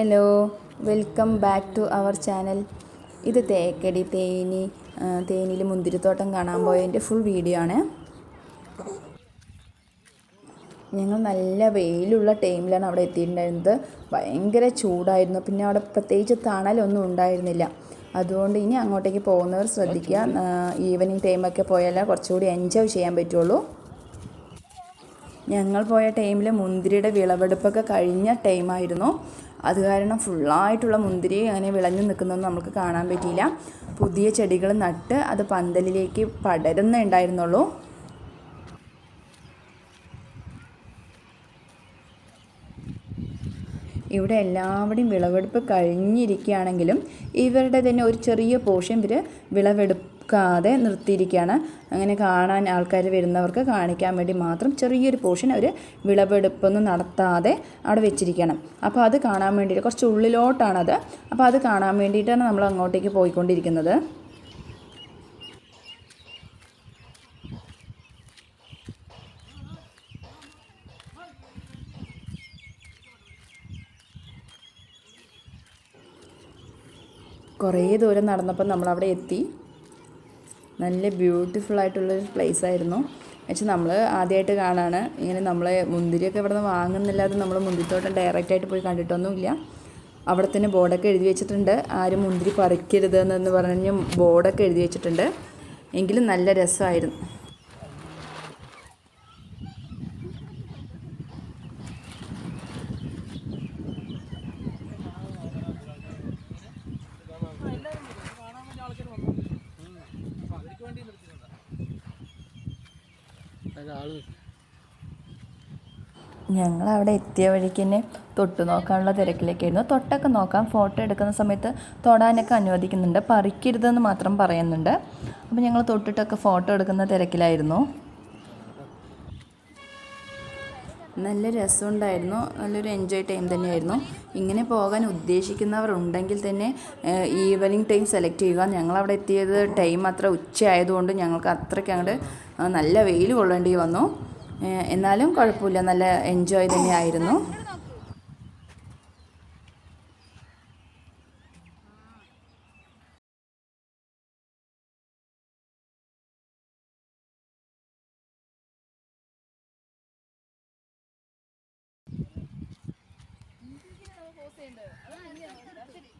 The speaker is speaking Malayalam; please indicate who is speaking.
Speaker 1: Hello welcome back to our channel ഇത് തേക്കടി തേനി തേനിയിൽ മുന്തിരിത്തോട്ടം കാണാൻ പോയതിന്റെ ഫുൾ വീഡിയോ ആണ്. ഞങ്ങൾ നല്ല വെയിലുള്ള ടൈമിലാണ് അവിടെ എത്തിയിട്ടുണ്ടായിരുന്നത്. ഭയങ്കര ചൂടായിരുന്നു. പിന്നെ അവിടെ പ്രത്യേകിച്ച് തണലൊന്നും ഉണ്ടായിരുന്നില്ല. അതുകൊണ്ട് ഇനി അങ്ങോട്ടേക്ക് പോകുന്നവർ ശ്രദ്ധിക്കുക. ഈവനിങ് ടൈമൊക്കെ പോയാലേ കുറച്ചുകൂടി എൻജോയ് ചെയ്യാൻ പറ്റുള്ളൂ. ഞങ്ങൾ പോയ ടൈമിൽ മുന്തിരിയുടെ വിളവെടുപ്പൊക്കെ കഴിഞ്ഞ ടൈമായിരുന്നു അത് കാരണം ഫുള്ളായിട്ടുള്ള മുന്തിരി അങ്ങനെ വിളഞ്ഞു നിൽക്കുന്നതൊന്നും നമുക്ക് കാണാൻ പറ്റിയില്ല. പുതിയ ചെടികൾ നട്ട് അത് പന്തലിലേക്ക് പടരുന്നേ ഉണ്ടായിരുന്നുള്ളൂ. ഇവിടെ എല്ലാവരുടെയും വിളവെടുപ്പ് കഴിഞ്ഞിരിക്കുകയാണെങ്കിലും ഇവരുടെ തന്നെ ഒരു ചെറിയ പോർഷൻ ഇവർ വിളവെടുക്കാതെ നിർത്തിയിരിക്കുകയാണ്. അങ്ങനെ കാണാൻ ആൾക്കാർ വരുന്നവർക്ക് കാണിക്കാൻ വേണ്ടി മാത്രം ചെറിയൊരു പോർഷൻ അവർ വിളവെടുപ്പൊന്നും നടത്താതെ അവിടെ വെച്ചിരിക്കണം അപ്പോൾ അത് കാണാൻ വേണ്ടിയിട്ട് കുറച്ച് ഉള്ളിലോട്ടാണത്. അപ്പോൾ അത് കാണാൻ വേണ്ടിയിട്ടാണ് നമ്മൾ അങ്ങോട്ടേക്ക് പോയിക്കൊണ്ടിരിക്കുന്നത്. കുറേ ദൂരം നടന്നപ്പോൾ നമ്മളവിടെ എത്തി. നല്ല ബ്യൂട്ടിഫുൾ ആയിട്ടുള്ളൊരു പ്ലേസ് ആയിരുന്നു പക്ഷെ നമ്മൾ ആദ്യമായിട്ട് കാണാണ് ഇങ്ങനെ നമ്മളെ മുന്തിരിയൊക്കെ ഇവിടെ നിന്ന് വാങ്ങുന്നില്ലാതെ നമ്മൾ മുന്തിരിത്തോട്ടം ഡയറക്റ്റ് ആയിട്ട് പോയി കണ്ടിട്ടൊന്നുമില്ല അവിടെ തന്നെ ബോർഡൊക്കെ എഴുതി വെച്ചിട്ടുണ്ട് ആരും മുന്തിരി പറിക്കരുത് എന്ന് പറഞ്ഞ് ബോർഡൊക്കെ എഴുതി വെച്ചിട്ടുണ്ട് എങ്കിലും നല്ല രസമായിരുന്നു ഞങ്ങൾ അവിടെ എത്തിയ വഴിക്ക് തന്നെ തൊട്ട് നോക്കാനുള്ള തിരക്കിലേക്കായിരുന്നു. തൊട്ടൊക്കെ നോക്കാം. ഫോട്ടോ എടുക്കുന്ന സമയത്ത് തൊടാനൊക്കെ അനുവദിക്കുന്നുണ്ട്. പറിക്കരുതെന്ന് മാത്രം പറയുന്നുണ്ട്. അപ്പോൾ ഞങ്ങൾ തൊട്ടിട്ടൊക്കെ ഫോട്ടോ എടുക്കുന്ന തിരക്കിലായിരുന്നു. നല്ല രസമുണ്ടായിരുന്നു. നല്ലൊരു എൻജോയ് ടൈം തന്നെയായിരുന്നു. ഇങ്ങനെ പോകാൻ ഉദ്ദേശിക്കുന്നവർ ഉണ്ടെങ്കിൽ തന്നെ ഈവനിങ് ടൈം സെലക്ട് ചെയ്യുക. ഞങ്ങളവിടെ എത്തിയത് ടൈം അത്ര ഉച്ച ആയതുകൊണ്ട് ഞങ്ങൾക്ക് അത്രയ്ക്ക് അങ്ങോട്ട് നല്ല വെയിൽ കൊള്ളേണ്ടി വന്നു. എന്നാലും കുഴപ്പമില്ല. നല്ല എൻജോയ് തന്നെയായിരുന്നു. പൈസ ഉണ്ട്